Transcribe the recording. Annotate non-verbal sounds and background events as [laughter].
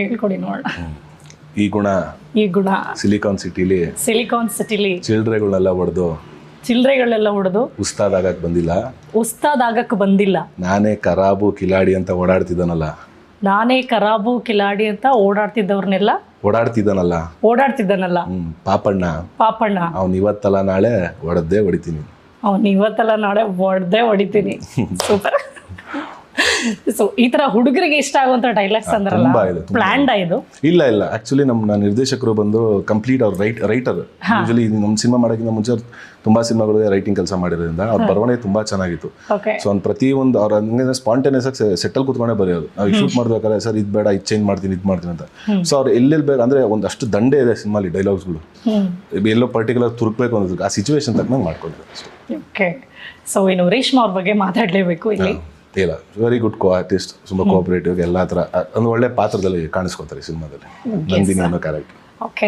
ಹೇಳ್ಕೊಡಿ ನೋಡ. ಈ ಗುಣ ಈ ಗುಣ. ಸಿಲಿಕಾನ್ ಸಿಟಿಲಿ ಸಿಲಿಕಾನ್ ಸಿಟಿಲಿ ಚಿಲ್ಡ್ರೆಗಳನ್ನೆಲ್ಲ ಹೊಡೆದು ಚಿಲ್ಡ್ರೆಗಳೆಲ್ಲ ಹೊಡೆದು ಉಸ್ತಾದ್ ಆಗಕ್ ಬಂದಿಲ್ಲ. ಉಸ್ತಾದ್ ಆಗಕ್ ಬಂದಿಲ್ಲ. ನಾನೇ ಕರಾಬು ಕಿಲಾಡಿ ಅಂತ ಓಡಾಡ್ತಿದ್ದಾನಲ್ಲ. ನಾನೇ ಕರಾಬು ಕಿಲಾಡಿ ಅಂತ ಓಡಾಡ್ತಿದ್ದವ್ರನ್ನೆಲ್ಲ ಓಡಾಡ್ತಿದ್ದಾನಲ್ಲ. ಓಡಾಡ್ತಿದ್ದಾನಲ್ಲ. ಹ್ಮ್ ಪಾಪಣ್ಣ. ಪಾಪಣ್ಣ. ಅವ್ನು ಇವತ್ತಲ್ಲ ನಾಳೆ ಹೊಡೆದೇ ಹೊಡಿತೀನಿ. ಅವ್ನು ಇವತ್ತಲ್ಲ ನಾಳೆ ಹೊಡೆದೇ ಹೊಡಿತೀನಿ. [laughs] ಸೂಪರ್ ಸೊ ಈ ತರ ಹುಡುಗರಿಗೆ ಇಷ್ಟ ಆಗುವಂತ ಡೈಲಾಗ್ಸ್ ಅಂದ್ರಲ್ಲ ತುಂಬಾ ಇದೆ, ತುಂಬಾ ಪ್ಲಾನ್ಡ್ ಇದು. ಇಲ್ಲ ಇಲ್ಲ. ಆಕ್ಚುಲಿ ನಮ್ಮ ನಿರ್ದೇಶಕರು ಬಂದು ಕಂಪ್ಲೀಟ್ ಅವ್ರ ರೈಟ್ ರೈಟರ್ ಯೂಶಲಿ ನಮ್ಮ ಸಿನಿಮಾ ಮಾಡೋಕ್ಕಿಂತ ಮುಂಚೆ ಅವ್ರು ತುಂಬಾ ಸಿನಿಮಾಗಳಿಗೆ ರೈಟಿಂಗ್ ಕೆಲಸ ಮಾಡಿರೋದ್ರಿಂದ ಅವ್ರ ಬರವಣಿಗೆ ತುಂಬಾ ಚೆನ್ನಾಗಿತ್ತು. ಓಕೆ ಸೊ ಒಂದು ಪ್ರತಿ ಒಂದು ಅವ್ರ ಹಂಗೆ ಸ್ಪಾಂಟೇನಿಯಸ್ ಆಗಿ ಸೆಟಲ್ ಕೂತ್ಕೊಂಡೇ ಬರೆಯೋದು. ನಾವು ಶೂಟ್ ಮಾಡ್ಬೇಕಾದ್ರೆ ಸರ್ ಇದು ಬೇಡ ಇದು ಚೇಂಜ್ ಮಾಡ್ತೀನಿ ಇದು ಮಾಡ್ತೀನಿ ಅಂತ. ಸೊ ಅವ್ರು ಎಲ್ಲೆಲ್ಲಿ ಬೇಕು ಅಂದ್ರೆ ಒಂದಷ್ಟು ದಂಡೆ ಇದೆ ಸಿನಿಮಾಲಿ ಡೈಲಾಗ್ಸ್ಗಳು ಎಲ್ಲೋ ಪರ್ಟಿಕ್ಯುಲರ್ ತುರುಕ್ಬೇಕು ಅನ್ನೋದಕ್ಕೆ ಆ ಸಿಚುವೇಶನ್ ತಕ್ಕ ಮಾಡ್ಕೊಂಡಿದ್ದಾರೆ ಓಕೆ ಸೊ ಇನ್ನು ರೇಷ್ಮಾ ಅವ್ರ ಬಗ್ಗೆ ಮಾತಾಡ್ಲೇಬೇಕು ಇಲ್ಲಿ. ಇಲ್ಲ. ವೆರಿ ಗುಡ್ ಕೋ ಆರ್ಟಿಸ್ಟ್ ತುಂಬ ಕೋಆಪರೇಟಿವ್ ಎಲ್ಲ ಥರ ಒಂದು ಒಳ್ಳೆ ಪಾತ್ರದಲ್ಲಿ ಕಾಣಿಸ್ಕೊತಾರೆ ಸಿನಿಮಾದಲ್ಲಿ. ನಂದಿನಿ ಅನ್ನೋ ಕ್ಯಾರೆಕ್ಟರ್ ಓಕೆ